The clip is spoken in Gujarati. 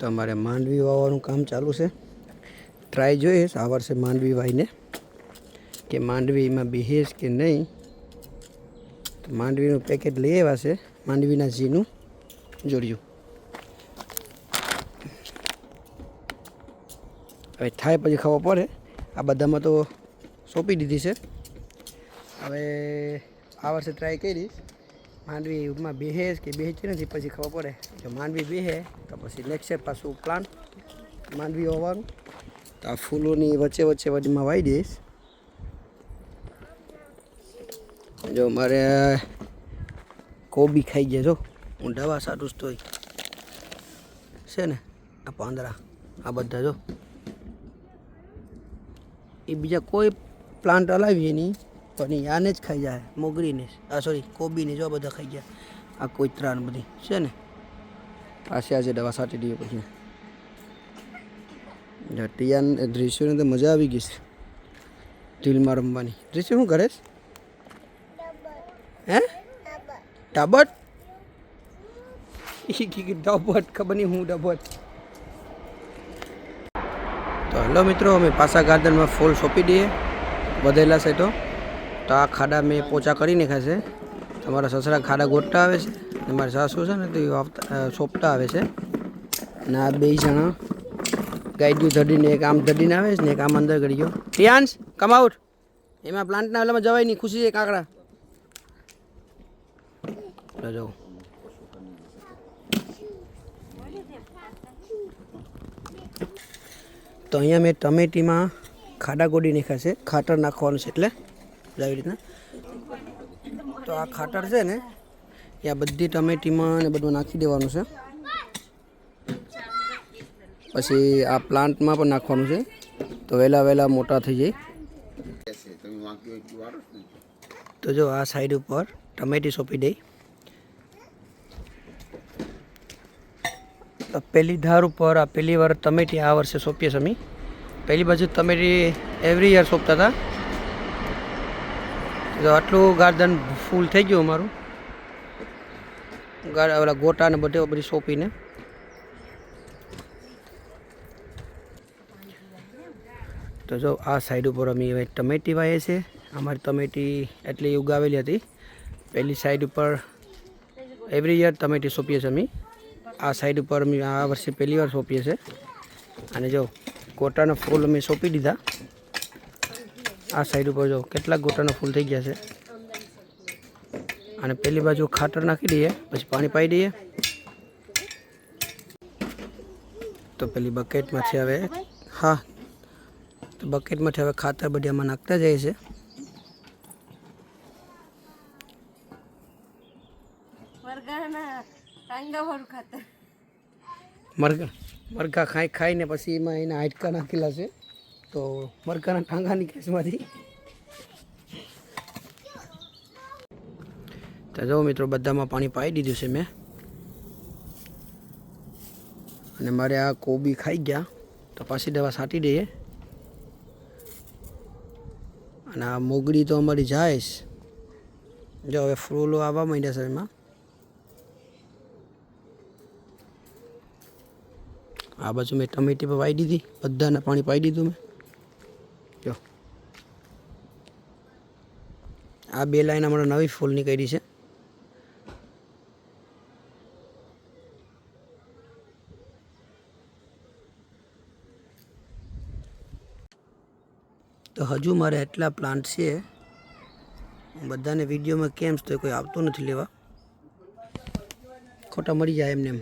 તો અમારે માંડવી વાવવાનું કામ ચાલુ છે. ટ્રાય જોઈએ આ વર્ષે માંડવી વાવીને. કે માંડવીમાં બેહેસ કે નહીં. તો માંડવીનું પેકેટ લઈ આવ્યા છે, માંડવીના ઝીનું જોડ્યું. હવે થાય પછી ખબર પડે. આ બધામાં તો સોંપી દીધી છે. હવે આ વર્ષે ટ્રાય કરીશ માંડવીમાં બેહે કે બેહતી નથી, પછી ખબર પડે. જો માંડવી બેહે, તો પછી નેક્સ્ટ પાછું પ્લાન્ટ માંડવી હોવાનું. તો આ ફૂલોની વચ્ચે વચ્ચે વચ્ચેમાં વાવી દઈશ. જો મારે કોબી ખાઈ ગયા જો. હું દવા સાટું તોય. છે ને? આ પાંદડા, આ બધા જો. એ બીજા કોઈ પ્લાન્ટ હલાવીએ નહીં. પણ આને જ ખાઈ જાય, મોગરીને આ સોરી કોબીને જો બધા ખાઈ ગયા. આ કોઈતરાને બધી, છે ને? પાસે આજે દવા સાટી દઈએ પછી. ટિયાન દૃશ્યોને તો મજા આવી ગઈ છે. ઢીલમાં રમવાની. દ્રશ્ય, શું કરે છે? હે? ડાબટ? ડબટ, ખબર નહીં હું ડબટ. તો હેલો મિત્રો, અમે પાસા ગાર્ડનમાં ફૂલ સોંપી દઈએ. વધેલા છે તો. તો આ ખાડા મેં પોચા કરી નાખ્યા છે. તમારા સસરા ખાડા ગોટતા આવે છે અને મારા સાસુ છે ને તો એ સોંપતા આવે છે. અને આ બે જણા ગાઈડ્યું ધડીને એક આમ ધડીને આવે છે ને એક આમ અંદર કરી ગયો. પ્રિયાંશ કમ આઉટ એમાં પ્લાન્ટના ઓલામાં જવાય નહીં, ખુશી છે કાકડા. તો તો અહીંયા મેં ટમેટીમાં ખાડા ગોડી નાખ્યા છે, ખાતર નાખવાનું છે એટલે. જ રીતના. તો આ ખાતર છે ને, એ આ બધી ટમેટીમાં ને બધું નાખી દેવાનું છે. પછી આ પ્લાન્ટમાં પણ નાખવાનું છે. તો વહેલા વહેલા મોટા થઈ જાય. તો જો આ સાઈડ ઉપર ટમેટી સોંપી દઈ. તો પહેલી ધાર ઉપર આ પહેલી વાર ટમેટી આ વર્ષે સોંપીએ સમી પહેલી બાજુ ટમેટી એવરી યર સોંપતા હતા. તો આટલું ગાર્ડન ફૂલ થઈ ગયું અમારું. ઓલા ગોટા ને બધે બધી સોંપીને. તો જો આ સાઈડ ઉપર અમે હવે ટમેટી વાવીએ છીએ. અમારી ટમેટી એટલી ઉગાવેલી હતી. પહેલી સાઈડ ઉપર એવરી યર ટમેટી સોંપીએ છીએ અમે. આ સાઈડ ઉપર અમે આ વર્ષે પહેલી વાર સોંપીએ છીએ. અને જો ગોટાના ફૂલ અમે સોંપી દીધા. આ સાઈડ ઉપર જો કેટલાક ગોટાના ફૂલ થઈ ગયા છે. અને પેલી બાજુ ખાતર નાખી દઈએ પછી પાણી પાઈ દઈએ. તો પેલી બકેટમાંથી હવે હા. તો બકેટમાંથી હવે ખાતર બધી આમાં નાખતા જાય છે. મરઘા મરઘા ખાઈ ખાઈને પછી એમાં એના હાડકા નાખેલા છે. તો મરઘાના ટાંગાની કેસમાંથી તો જો મિત્રો, બધામાં પાણી પાઈ દીધું છે મેં. અને મારે આ કોબી ખાઈ ગયા. તો પાછી દવા છાંટી દઈએ. અને આ મોગડી તો અમારી જાય જ. હવે ફૂલો આવવા માંડ્યા છે એમાં. આ બાજુ મેં ટમેટી પર વાઈ દીધી. બધાને પાણી પાઈ દીધું મેં. જો. આ બે લાઈન અમારે નવી ફૂલ નીકળી છે. તો હજુ મારે એટલા પ્લાન્ટ છે. બધાને વિડીયોમાં કેમ તો કોઈ આવતું નથી લેવા. ખોટા મળી જાય એમને એમ.